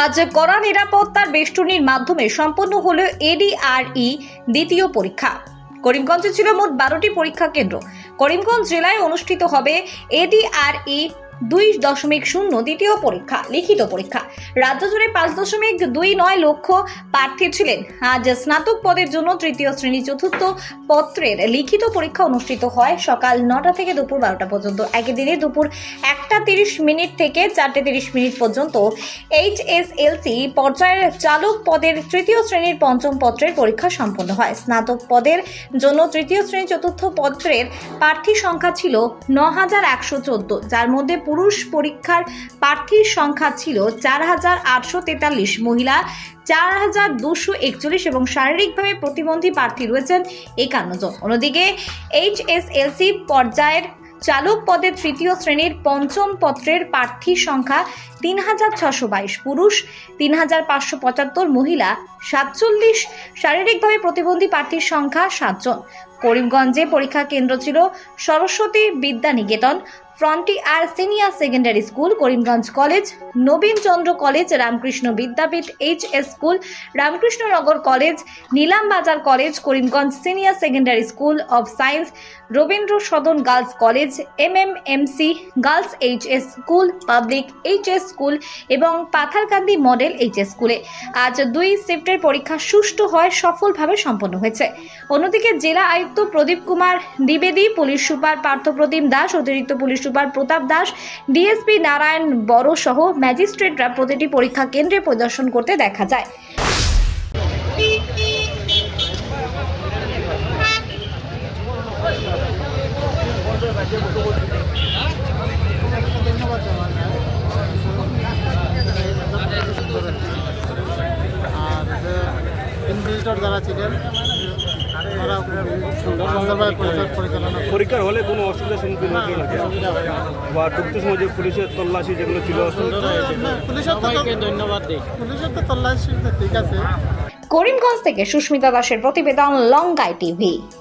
আজ কড়া নিরাপত্তার বেষ্টনীর মাধ্যমে সম্পন্ন হল এডিআরই দ্বিতীয় পরীক্ষা। করিমগঞ্জে ছিল মোট বারোটি পরীক্ষা কেন্দ্র। করিমগঞ্জ জেলায় অনুষ্ঠিত হবে এডিআরই দুই দশমিক শূন্য দ্বিতীয় পরীক্ষা, লিখিত পরীক্ষা। রাজ্য জুড়ে পাঁচ দশমিক দুই নয় লক্ষ প্রার্থী ছিলেন। আজ স্নাতক পদের জন্য তৃতীয় শ্রেণি চতুর্থ পত্রের লিখিত পরীক্ষা অনুষ্ঠিত হয় সকাল নটা থেকে দুপুর বারোটা পর্যন্ত। একই দিনে দুপুর একটা তিরিশ মিনিট থেকে চারটে তিরিশ মিনিট পর্যন্ত এইচ এস এইচএসএলসি পর্যায়ের চালক পদের তৃতীয় শ্রেণির পঞ্চম পত্রের পরীক্ষা সম্পন্ন হয়। স্নাতক পদের জন্য তৃতীয় শ্রেণি চতুর্থ পত্রের প্রার্থী সংখ্যা ছিল ন হাজার একশো চোদ্দ, যার মধ্যে পুরুষ পরীক্ষার প্রার্থীর সংখ্যা ছিল চার হাজার আটশো তেতাল্লিশ, মহিলা চার হাজার দুশো একচল্লিশ এবং শারীরিকভাবে প্রতিবন্ধী প্রার্থী রয়েছেন একান্ন জন। অন্যদিকে এইচএসএলসি পর্যায়ের চালক পদে তৃতীয় শ্রেণির পঞ্চম পত্রের প্রার্থীর সংখ্যা তিন হাজার ছশো বাইশ পুরুষ, তিন হাজার পাঁচশো পঁচাত্তর মহিলা, সাতচল্লিশ শারীরিকভাবে প্রতিবন্ধী প্রার্থীর সংখ্যা সাতজন। করিমগঞ্জে পরীক্ষা কেন্দ্র ছিল Saraswati Vidya Niketan frontier senior secondary school, Karimganj college Nabin Chandra college, Ramakrishna Vidyapith, H S school, Ramakrishnanagar college, Nilambazar college, Karimganj senior secondary school of science, Rabindra Sadan girls college M M M C girls H S school, public H S school এবং Patharkandi model H S স্কুলে। আজ দুই শিফটের পরীক্ষা সুষ্ঠু হয় সফলভাবে সম্পন্ন হয়েছে। অন্যদিকে জেলা আয়ুক্ত প্রদীপ কুমার দ্বিবেদী, পুলিশ সুপার পার্থপ্রতিম দাস, অতিরিক্ত police super Pratap Das DSP Narayan Boro সহ ম্যাজিস্ট্রেটরা প্রতিটি পরীক্ষা কেন্দ্রে পরিদর্শন করতে দেখা যায়। আর ইনভিজিটর যারা ছিলেন তারা সুন্দরভাবে পরিচালনা পরীক্ষার হলে কোনো অসুবিধার সম্মুখীন হতে নাকি হয়। বা ঢুকতে সময় যে পুলিশের তল্লাশি যেগুলো ছিল না, পুলিশের ধন্যবাদ দিই। পুলিশের তো তল্লাশি ঠিক আছে। করিমগঞ্জ থেকে সুস্মিতা দাসের প্রতিবেদন লঙ্গাই টিভি।